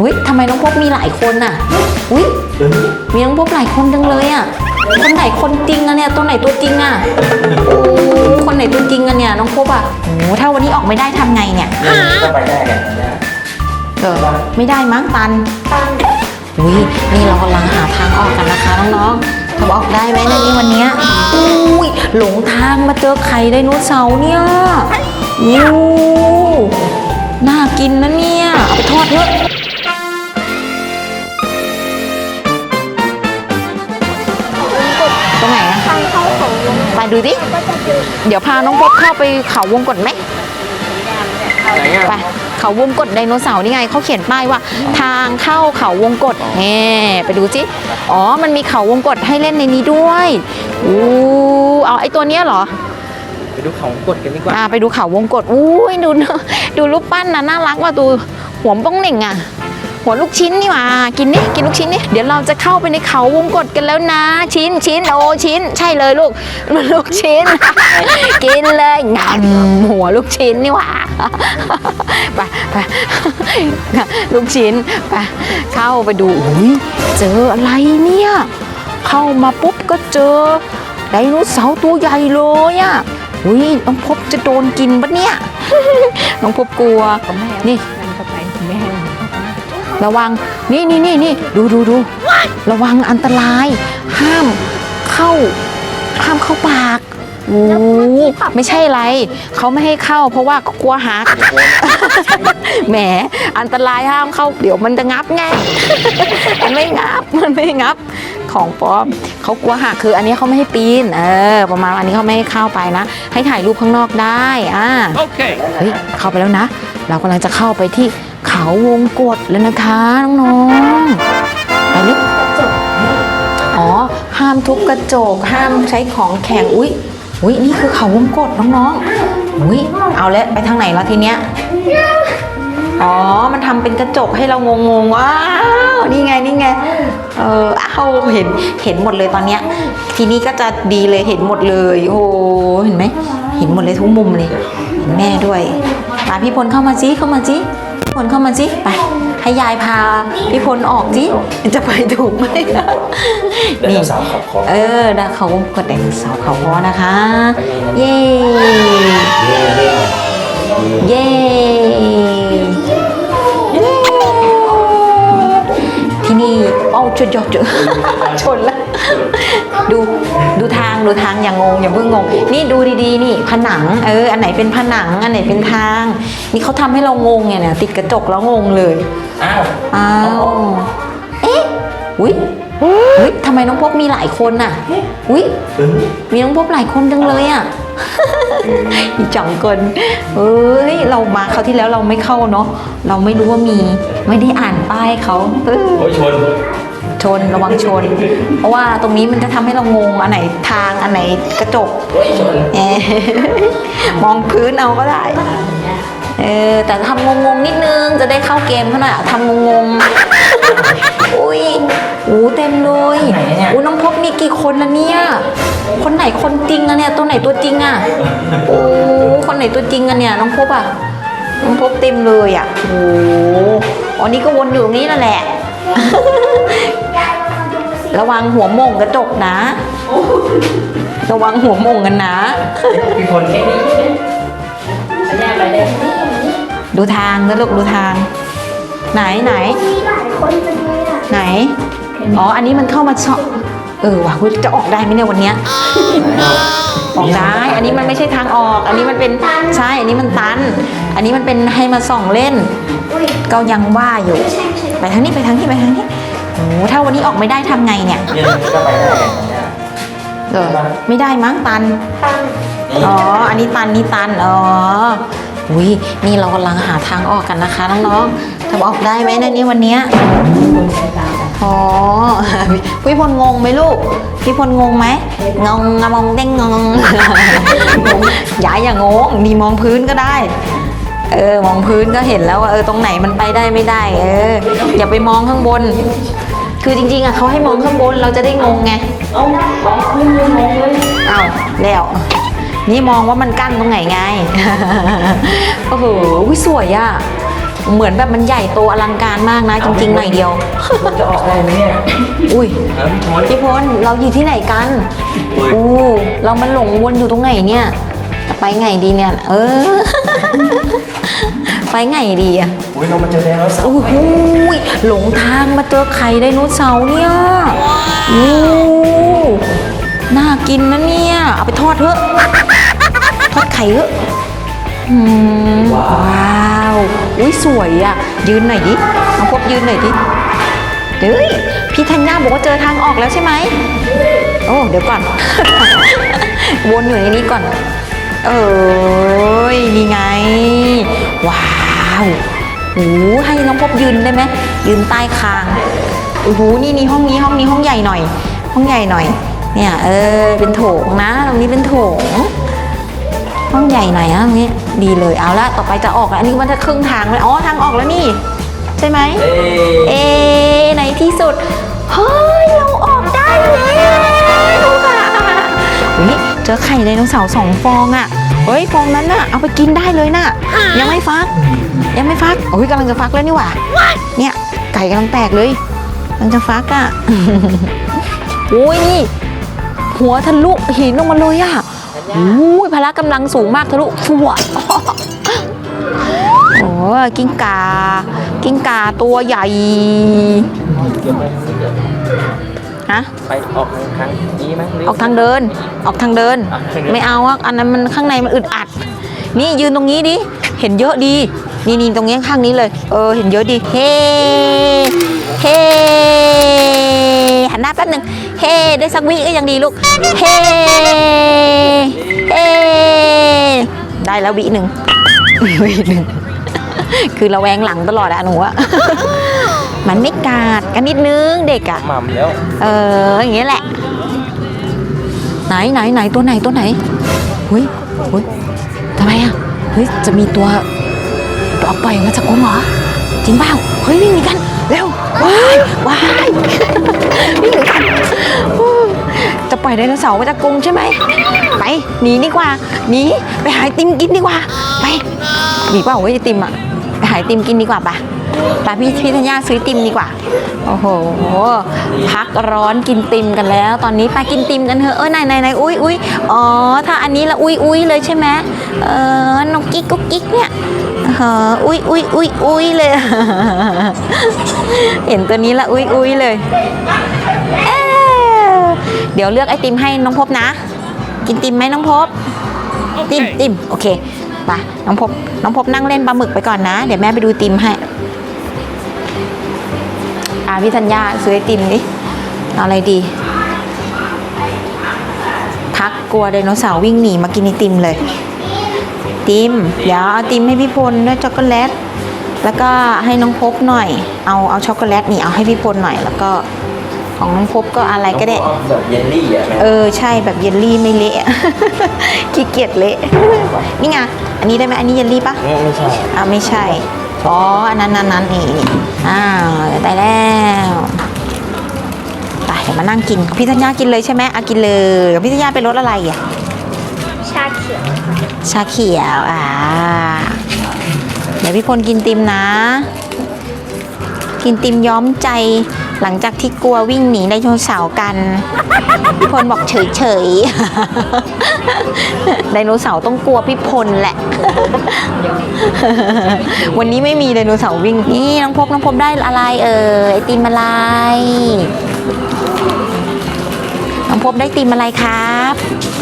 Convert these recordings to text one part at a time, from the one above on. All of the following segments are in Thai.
อุ้ยทำไมน้องพบมีหลายคนน่ะ อุ้ยมีน้องพบหลายคนจังเลยอะ คนไหนคนจริงอะเนี่ย ตัวไหนตัวจริงอะโอ้คนไหนตัวจริงอะเนี่ยน้องพบอะโอ้ถ้าวันนี้ออกไม่ได้ทำไงเนี่ยก็ไปได้เนี่ยเนี่ยเออไม่ได้มั้งตัน อุ้ยนี่เรากำลังหาทางออกกันนะคะน้องๆทำออกได้ไหมในนี้วันเนี้ยอุ้ยหลงทางมาเจอไข่ไดโนเสาร์เนี่ยอู้น่ากินนะเนี่ย เอาไปทอดเถอะ ดูดิก็จะเจอเดี๋ยวพาน้องพบเข้าไปเขาวงกดไหมไหนอะไปเขาวงกดไดโนเสาร์นี่ไงเขาเขียนป้ายว่า ทางเข้าเขาวงกดแหมไปดูสิอ๋อ มันมีเขาวงกดให้เล่นในนี้ด้วยอู้เอาไอตัวเนี้ยเหรอไปดูของกดกันดีกว่าอ่าไปดูเขาวงกดอุ้ยดูดูรูปปั้นนะน่ารักว่ะดูหัวป้องเหน่งอะ หัวลูกชิ้นนี่หว่ากินนี่กินลูกชิ้นนี่เดี๋ยวเราจะเข้าไปในเขาวงกดกันแล้วนะ ชิ้นชิ้นโอชิ้น ใช่เลยลูกมันลูกชิ้น กินเลยงำหัวลูกชิ้นนี่หว่าไปไปลูกชิ้นไปเข้าไปดูอุ้ยเจออะไรเนี่ยเข้ามาปุ๊บก็เจอไดโนเสาร์ตัวใหญ่เลยอะอุ้ยน้องพบจะโดนกินปะเนี่ย น้องพบกลัวนี่ ระวังนี่นี่นี่นี่ดูดูดูระวังอันตราย ห้ามเข้า ห้ามเข้าปากโอ้ไม่ใช่อะไรเขาไม่ให้เข้า เพราะว่ากลัวหักแหมอันตรายห้ามเข้า เดี๋ยวมันจะงับไงมันไม่งับมันไม่งับของปลอมเขากลัวหักคืออันนี้เขาไม่ให้ปีนเออประมาณอันนี้เขาไม่ให้เข้าไปนะ ให้ถ่ายรูปข้างนอกได้อ่าโอเคเฮ้ยเข้าไปแล้วนะ เรากำลังจะเข้าไปที่ เขาวงกฏแล้วนะคะน้องๆไปลึกอ๋อห้ามทุบกระจก ห้ามใช้ของแข็งอุ๊ยอุ๊ยนี่คือเขาวงกฏน้องๆอุ๊ยเอาแล้วไปทางไหนแล้วทีเนี้ยอ๋อ มันทำเป็นกระจกให้เรางงๆว้าว นี่ไง นี่ไง เออเอาเห็น เห็นหมดเลยตอนเนี้ย ทีนี้ก็จะดีเลย เห็นหมดเลย โอ้ เห็นไหม เห็นหมดเลยทุกมุมเลย เห็นแม่ด้วย มาพี่พลเข้ามาสิเข้ามาสิ พี่พลเข้ามาสิไปให้ยายพาพี่พลออกสิจะไปถูกไหมไดโนเสาร์ขับคอเออนะเขากดไดโนเสาร์เขาพอนะคะ เย้เย้ที่นี่เอ้าชนชนชนชนแล้ว ดูดูทางดูทางอย่างงงอย่าเพิ่งงง นี่ดูดีๆ นี่ผนังเอออันไหนเป็นผนังอันไหนเป็นทาง นี่เขาทำให้เรางงไงเนี่ยติดกระจกแล้วงงเลยอ้าวอ้าวเอ๊ะอุ้ยเฮ้ยทำไมน้องพบมีหลายคนน่ะอุ้ยมีน้องพบหลายคนจังเลยอะอีจังเกินเอ้ย เรามาคราวที่แล้วเราไม่เข้าเนาะ เราไม่รู้ว่ามี ไม่ได้อ่านป้ายเขาเออโอ้ยชน ชนระวังชน เพราะว่าตรงนี้มันจะทำให้เรางงอันไหนทางอันไหนกระจกโอ้ยชนเอ๊ะมองพื้นเอาก็ได้เออแต่ทำงงๆนิดนึงจะได้เข้าเกมเขาหน่อยทำงงๆอุ้ยอู้เต็มเลยอู้น้องพบมีกี่คนละเนี่ย คนไหนคนจริงอะเนี่ย ตัวไหนตัวจริงอะโอ้คนไหนตัวจริงอะเนี่ยน้องพบอะน้องพบเต็มเลยอะโอ้อ๋อนี่ก็วนอยู่ตรงนี้นั่นแหละ ระวังหัวโมงกระจกนะ ระวังหัวโมงกันนะพี่พลดูทางนะลูกดูทาง ไหนไหน มีหลายคนจังเลยอะไหน อ๋อ อันนี้มันเข้ามาชอบเออว่ะคุณจะออกได้ไหมเนี่ยวันเนี้ยออก ได้อันนี้มันไม่ใช่ทางออก อันนี้มันเป็นใช่อันนี้มันตัน อันนี้มันเป็นให้มาส่องเล่นอุ้ยก็ยังว่าอยู่ใช่ใช่ไปทางนี้ไปทางนี้ไปทางนี้โอ้ถ้าวันนี้ออกไม่ได้ทำไงเนี่ยนี่ก็ไปได้เนี่ยเออไม่ได้มั้งตันตังอ๋ออันนี้ตันนี่ตันอ๋ออุ้ยนี่เรากำลังหาทางออกกันนะคะน้องๆทำออกได้ไหมในนี้วันเนี้ย อ๋อ พี่พลงงไหมลูก พี่พลงงไหมงงงมองเด้งงงอย่าอย่างงงดีมองพื้นก็ได้ เออ มองพื้นก็เห็นแล้วว่าเออตรงไหนมันไปได้ไม่ได้ เออ อย่าไปมองข้างบน คือจริงๆอะเขาให้มองข้างบนเราจะได้งงไง เอามองขึ้นงงเลยเอาแล้วนี่มองว่ามันกั้นตรงไหนไง โอ้โหสวยอะ เหมือนแบบมันใหญ่โตอลังการมากนะ จริงๆหน่อยเดียว มันจะออกได้ไหมเนี่ยอุ้ยเออพี่พลพี่พลเราอยู่ที่ไหนกันอุ้ยอู้เรามันหลงวนอยู่ตรงไหนเนี่ยจะไปไงดีเนี่ย เออ ไปไงดีอะอุ้ยเรามาเจอไดโนเสาร์โอ้โหยหลงทางมาเจอไข่ไดโนเสาร์เนี่ยโอ้น่ากินนะเนี่ย เอาไปทอดเถอะทอดไข่เถอะ อืมว้าวอุ้ยสวยอะ ยืนหน่อยดิน้องพบยืนหน่อยดิเฮ้ยพี่ธัญญาบอกว่าเจอทางออกแล้วใช่ไหมโอ้เดี๋ยวก่อน วนอยู่ในนี้ก่อน เอ้ยนี่ไง ว้าวโอ้โหให้น้องพบยืนได้ไหมยืนใต้คางโอ้โหนี่นี่ห้องนี้ห้องนี้ห้องใหญ่หน่อย ห้องใหญ่หน่อย เนี่ยเออเป็นโถงนะตรงนี้เป็นโถง ห้องใหญ่หน่อยนะตรงนี้ดีเลยเอาละต่อไปจะออกแล้วอันนี้มันจะครึ่งทางเลยอ๋อทางออกแล้วนี่ ใช่ไหมเอ้ยเอในที่สุดเฮ้ยเราออกได้แล้วค่ะอุ๊ยเจอไข่ไดโนเสาร์สองฟองอะ่ะเฮ้ยฟองนั้นน่ะเอาไปกินได้เลยน่ะ ยังไม่ฟัก ยังไม่ฟักโอ้ยกำลังจะฟักแล้วนี่หว่าเนี่ยไก่กำลังแตกเลยกำลังจะฟักอะ่ะโอ้ยนี่หัวทะลุหินลงมาเลยอะ่ะโอ้ยพละกำลังสูงมากทะลุฟัวโอ้ยกิ้งกา กิ้งกาตัวใหญ่เดี๋ยวไปทางนี้เดี๋ยวฮะไปออกทางนี้ไหมหรืออกทางเดิน ออกทางเดินอะทางเดินไม่เอาอะอันนั้นมันข้างในมันอึดอัด นี่ยืนตรงนี้ดิ เห็นเยอะดี นี่นี่ตรงนี้ข้างนี้เลย เออ เห็นเยอะดี เฮ้ เฮ้ หันหน้าแป๊บหนึ่งเฮ้ได้สักวิก็ยังดีลูกเฮ้เฮ้ได้แล้ววิหนึ่งวิหนึ่งคือระแวงหลังตลอดอะหนูอะมันไม่กาดกันนิดนึงเด็กอะหม่ำแล้ว เอออย่างเงี้ยแหละ ไหนไหนไหนตัวไหนตัวไหนเฮ้ยเฮ้ยทำไมอะเฮ้ยจะมีตัวตัวปล่อยออกมาจากกรงเหรอจริงเปล่าเฮ้ยวิ่งหนีกัน เร็วว้ายว้ายวิ่งหนีกันจะปล่อยไดโนเสาร์มาจากกรงใช่ไหมไปหนีดีกว่าหนีไปหายติมกินดีกว่าไปหนีเปล่าไว้ติมอะไปหายติมกินดีกว่าปะไปพี่พี่ธัญญาซื้อติมดีกว่าโอ้โห พักร้อนกินติมกันแล้ว ตอนนี้ไปกินติมกันเถอะเออไหนไหนไหนอุ้ยอุ้ยอ๋อถ้าอันนี้ละอุ้ยอุ้ยเลยใช่ไหมเออน้องกิ๊กกุ๊กกิ๊กเนี่ยเอออุ้ยอุ้ยอุ้ยอุ้ยเลย เห็นตัวนี้ละอุ้ยอุ้ยเลยเอ้อเดี๋ยวเลือกไอติมให้น้องพบนะ กินติมไหมน้องพบติมติมโอเคไปน้องพบน้องพบนั่งเล่นปลาหมึกไปก่อนนะ เดี๋ยวแม่ไปดูติมให้ อ่าพี่ธัญญาซื้อไอติมดิเอาอะไรดีพักกลัวไดโนเสาร์วิ่งหนีมากินไอติมเลย ติม เดี๋ยวเอาติมให้พี่พลด้วยช็อกโกแลต แล้วก็ให้น้องพบหน่อย เอาเอาช็อกโกแลตนี่เอาให้พี่พลหน่อย แล้วก็ของน้องพบก็อะไรก็ได้น้องแบบเยลลี่อะแม่เออใช่แบบเยลลี่ไม่เละ ขี้เกียจเละ นี่ไง อันนี้ได้ไหมอันนี้เยลลี่ปะ ไม่ไม่ใช่ อ่าไม่ใช่ อ๋อ อันนั้นนั้นนั้นนี่นี่ อ้าวได้แล้วไปเดี๋ยวมานั่งกินพี่ธัญญากินเลยใช่ไหมอะกินเลยพี่ธัญญาเป็นรสอะไรอะชาเขียวชาเขียวอ่าเดี๋ยวพี่พลกินติมนะ กินติมย้อมใจ หลังจากที่กลัววิ่งหนีไดโนเสาร์กันพี่พลบอกเฉยเฉยๆไดโนเสาร์ต้องกลัวพี่พลแหละ วันนี้ไม่มีไดโนเสาร์วิ่งนี่น้องพบน้องพบได้อะไรเอ่ยไอติมอะไรน้องพบได้ติมอะไรครับ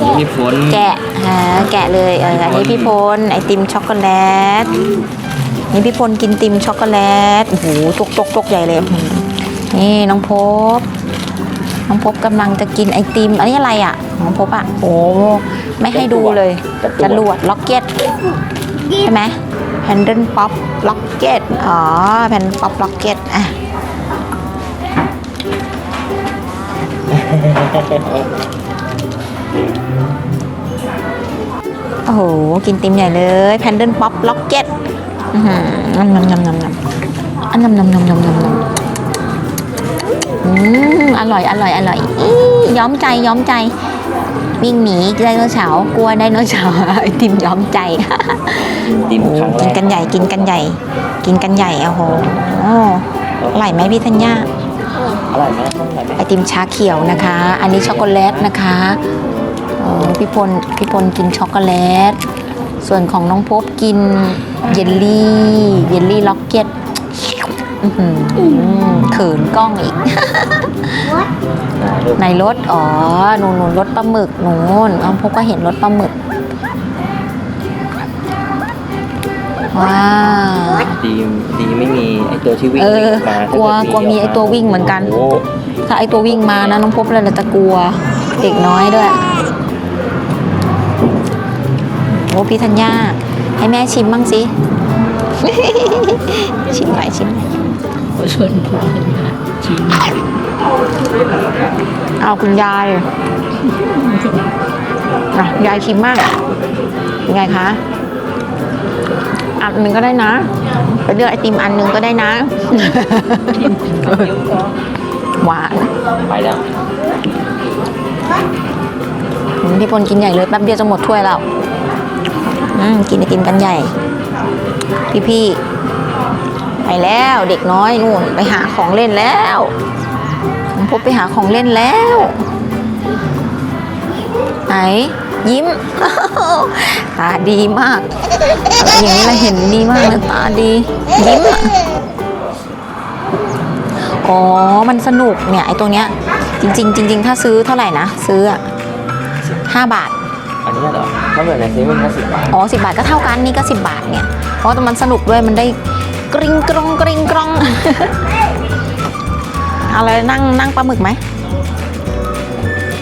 นี่พี่ฝนแกะฮะแกะเลยเอออันนี้พี่พลไอติมช็อกโกแลตนี่พี่พลกินติมช็อกโกแลตโอ้โหตกตกตกใหญ่เลยอื้อหือ นี่น้องพบ น้องพบกำลังจะกินไอติม อันนี้อะไรอะ น้องพบอะ โอ้ไม่ให้ดูเลยจรวดล็อกเก็ตใช่ไหมแฮนเดิลป๊อปล็อกเก็ต อ๋อแฮนป๊อปล็อกเก็ตอะโอ้โห กินติมใหญ่เลยแพนเดิลป๊อปล็อกเก็ตอือหืองำงำงำงำงำอันงำงำงำงำงำงำ อืมอร่อยอร่อยอร่อยอีย้อมใจย้อมใจ วิ่งหนีไดโนเสาร์กลัวไดโนเสาร์ไอติมยอมใจดิมโอ้ครั้งแรกินกกันใหญ่กินกันใหญ่ กินกันใหญ่โอ้โหอร่อยไหมพี่ธัญญาอร่อยไหมอร่อยไหมไอติมชาเขียวนะคะ อันนี้ช็อกโกแลตนะคะเออพี่พลพี่พลกินช็อกโกแลต ส่วนของน้องพบกินเยลลี่ เยลลี่ล็อกเก็ต อื้อหือเขินกล้องอีกลูกในรถ อ๋อนูนนูนรถปลาหมึกนูนน้องพบก็เห็นรถปลาหมึก ว้าว ดีดีไม่มีไอตัวที่วิ่งเออ มากลัวถ้าเดกลัวมีไอ้ตัววิ่งเหมือนกัน โอ้ถ้าไอตัววิ่งมานะน้องพบเลยจะกลัว เด็กน้อยด้วยโอ้พี่ธัญญาให้แม่ชิมบ้างสิ ชิมหน่อยชิมหน่อย เอาคุณยายอะยายชิมมากยังไงคะ อันหนึ่งก็ได้นะ ไปเลือกไอติมอันหนึ่งก็ได้นะ หวาน ไปแล้วอืมพี่พลกินใหญ่เลยแป๊บเดียวจะหมดถ้วยแล้วอืมกินไอติมกันใหญ่ พี่พี่ๆ ไปแล้วเด็กน้อยนู่นไปหาของเล่นแล้วผมพบไปหาของเล่นแล้ว ไหนยิ้มตาดีมาก อย่างนี้เราเห็นดีมากเลยตาดียิ้มอะอ๋อ มันสนุกเนี่ยไอ้ตัวเนี้ยจริงๆจริงๆถ้าซื้อเท่าไหร่นะ ซื้ออะห้าบาท อันนี้เหรอถ้าเหมือนในเซเว่นก็สิบบาท อ๋อสิบาทก็เท่ากันนี่ก็สิบาทเนี่ย เพราะแต่มันสนุกด้วยมันได้ กริงกรองกริงกรองเอาอะไรนั่งนั่งปลาหมึกไหม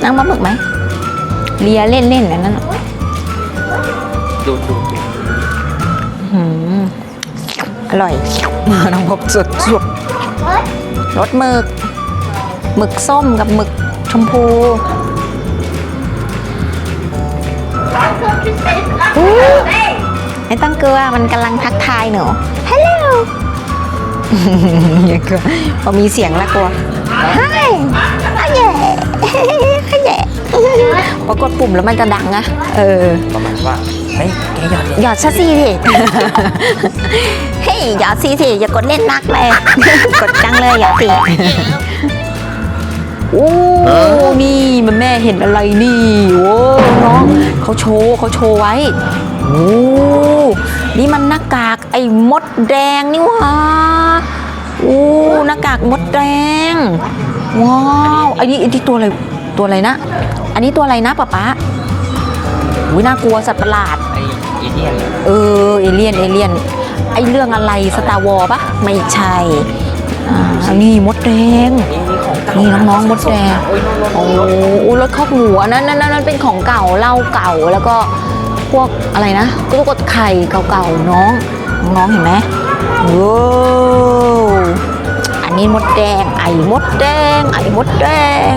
นั่งปลาหมึกไหมเลียเล่นเล่นอันนั้นน่ะดูดูดูหืมอร่อยน้องพบสุดสุดรสหมึกหมึกส้มกับหมึกชมพูอู้ไม่ต้องกลัวมันกำลังทักทายหนูฮัลโหล อย่ากลัวพอมีเสียงแล้วกลัวฮายอะแย่อะแย่พอกดปุ่มแล้วมันจะดังอะเออ ประมาณว่าเฮ้ยแกหยอดเลยหยอดซะสิพี่เฮ้ยหยอดสิสิอย่ากดเล่นนักเลย กดจังเลยหยอดสิโอ้นี่มันแม่เห็นอะไรนี่โอ้น้องเขาโชว์เขาโชว์ไว้ โอ้นี่มันหน้ากากไอ้มดแดงนี่หว่าโอ้หน้ากากมดแดง ว้าวอันนี้อันนี้ตัวอะไรตัวอะไรนะ อันนี้ตัวอะไรนะป๊าป๊าอุ้ยน่ากลัวสัตว์ประหลาดไออีเดียนเหรอเออเอเลี่ยนเอเลี่ยนไอเรื่องอะไรสตาร์วอลปะไม่ใช่อ่านี่มดแดงนี่นี่ของเก่านี่น้องๆมดแดงโอ้ยน้องโอ้โหรถคอกหมูอันนั้นนั่นนั่นเป็นของเก่าเหล้าเก่าแล้วก็ พวกอะไรนะตุ๊กตาไข่เก่าๆน้องน้องเห็นไหมว้าวอันนี้มดแดง ไอ้มดแดง ไอ้มดแดง